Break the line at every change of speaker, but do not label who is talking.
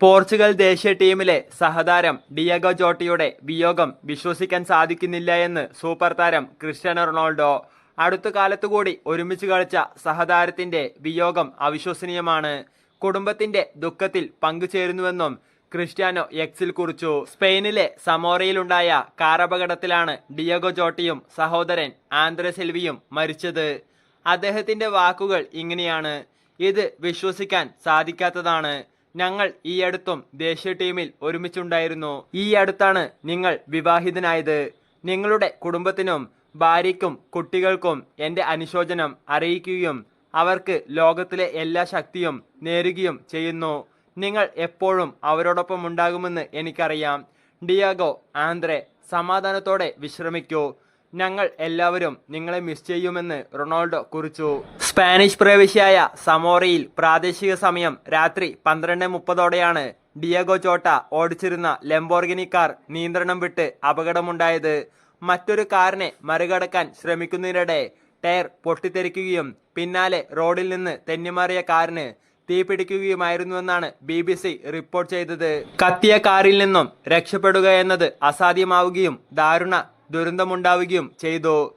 Portugal ദേശീയ ടീമിലെ സഹതാരം Diego ജോട്ടിയുടെ വിയോഗം വിശ്വസിക്കാൻ സാധിക്കുന്നില്ല എന്ന് സൂപ്പർ താരം ക്രിസ്ത്യാനോ റൊണാൾഡോ അടുത്ത കാലത്തുകൂടി ഒരുമിച്ച് കളിച്ച സഹതാരത്തിന്റെ വിയോഗം അവിശ്വസനീയമാണ്. കുടുംബത്തിന്റെ ദുഃഖത്തിൽ പങ്കുചേരുന്നുവെന്നും ക്രിസ്ത്യാനോ എക്സിൽ കുറിച്ചു. സ്പെയിനിലെ സമോറയിലുണ്ടായ കാറപകടത്തിലാണ് ഡിയഗോ ജോട്ടിയും സഹോദരൻ ആന്ദ്രെ സെൽവിയും മരിച്ചത്. അദ്ദേഹത്തിന്റെ വാക്കുകൾ ഇങ്ങനെയാണ്. ഇത് വിശ്വസിക്കാൻ സാധിക്കാത്തതാണ്. ഞങ്ങൾ ഈ അടുത്തും ദേശീയ ടീമിൽ ഒരുമിച്ചുണ്ടായിരുന്നു. ഈ അടുത്താണ് നിങ്ങൾ വിവാഹിതനായത്. നിങ്ങളുടെ കുടുംബത്തിനും ഭാര്യയ്ക്കും കുട്ടികൾക്കും എന്റെ അനുശോചനം അറിയിക്കുകയും അവർക്ക് ലോകത്തിലെ എല്ലാ ശക്തിയും നേരുകയും ചെയ്യുന്നു. നിങ്ങൾ എപ്പോഴും അവരോടൊപ്പം ഉണ്ടാകുമെന്ന് എനിക്കറിയാം. ഡിയാഗോ ആന്ദ്രെ സമാധാനത്തോടെ വിശ്രമിക്കൂ. ഞങ്ങൾ എല്ലാവരും നിങ്ങളെ മിസ് ചെയ്യുമെന്ന് റൊണാൾഡോ കുറിച്ചു. സ്പാനിഷ് പ്രവിശ്യയായ സമോറയിൽ പ്രാദേശിക സമയം രാത്രി പന്ത്രണ്ട് മുപ്പതോടെയാണ് ഡിയഗോ ചോട്ട ഓടിച്ചിരുന്ന ലംബോർഗിനി കാർ നിയന്ത്രണം വിട്ട് അപകടമുണ്ടായത്. മറ്റൊരു കാറിനെ മറികടക്കാൻ ശ്രമിക്കുന്നതിനിടെ ടയർ പൊട്ടിത്തെറിക്കുകയും പിന്നാലെ റോഡിൽ നിന്ന് തെന്നിമാറിയ കാറിന് തീപിടിക്കുകയുമായിരുന്നുവെന്നാണ് ബി ബി സി റിപ്പോർട്ട് ചെയ്തത്. കത്തിയ കാറിൽ നിന്നും രക്ഷപ്പെടുക എന്നത് അസാധ്യമാവുകയും ദാരുണ ദുരന്തമുണ്ടാവുകയും ചെയ്തു.